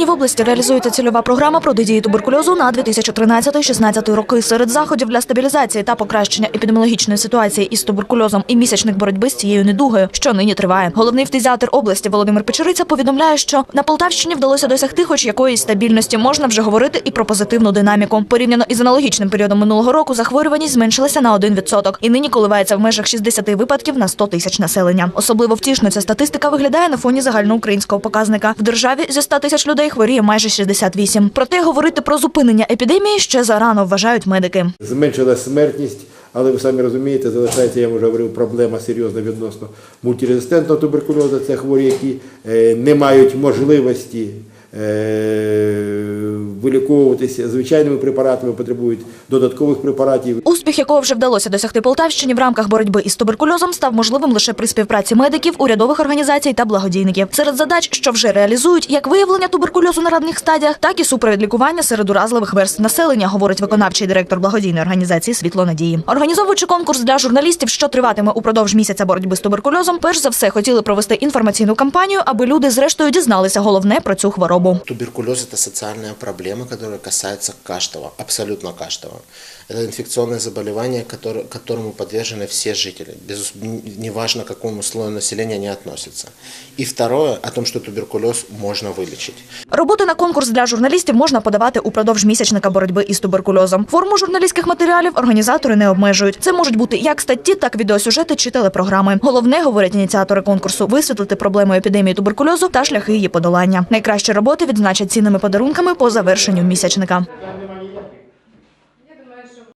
Нині в області реалізується цільова програма протидії туберкульозу на 2013-16 роки. Серед заходів для стабілізації та покращення епідеміологічної ситуації із туберкульозом і місячник боротьби з цією недугою, що нині триває. Головний фтизіатр області Володимир Печериця повідомляє, що на Полтавщині вдалося досягти хоч якоїсь стабільності. Можна вже говорити і про позитивну динаміку. Порівняно із аналогічним періодом минулого року захворюваність зменшилася на 1% і нині коливається в межах 60 випадків на 100 тисяч населення. Особливо втішно ця статистика виглядає на фоні загальноукраїнського показника. В державі зі 100 тисяч людей хворіє майже 68. Проте говорити про зупинення епідемії ще зарано вважають медики. Зменшилась смертність, але ви самі розумієте, залишається, я вже говорив, проблема серйозна відносно мультирезистентного туберкульозу. Це хворі, які е, не мають можливості виліковуватися звичайними препаратами, потребують додаткових препаратів. Успіх, якого вже вдалося досягти Полтавщині в рамках боротьби із туберкульозом, став можливим лише при співпраці медиків, урядових організацій та благодійників. Серед задач, що вже реалізують, як виявлення туберкульозу на ранніх стадіях, так і супровід лікування серед уразливих верств населення, говорить виконавчий директор благодійної організації Світло надії. Організовуючи конкурс для журналістів, що триватиме упродовж місяця боротьби з туберкульозом, перш за все хотіли провести інформаційну кампанію, аби люди зрештою дізналися головне про цю хворобу Туберкулез – это социальная проблема, которая касается каждого, абсолютно каждого. Это инфекционное заболевание, которое- которому подвержены все жители, без, неважно к какому слою населения они относятся. И второе, о том, что туберкулез можно вылечить. Роботи на конкурс для журналістів можна подавати упродовж місячника боротьби із туберкульозом. Форму журналістських матеріалів організатори не обмежують. Це можуть бути як статті, так і відеосюжети чи телепрограми. Головне, говорять ініціатори конкурсу, висвітлити проблему епідемії туберкульозу та шляхи її подолання. Найкращі роботи відзначать цінними подарунками по завершенню місячника.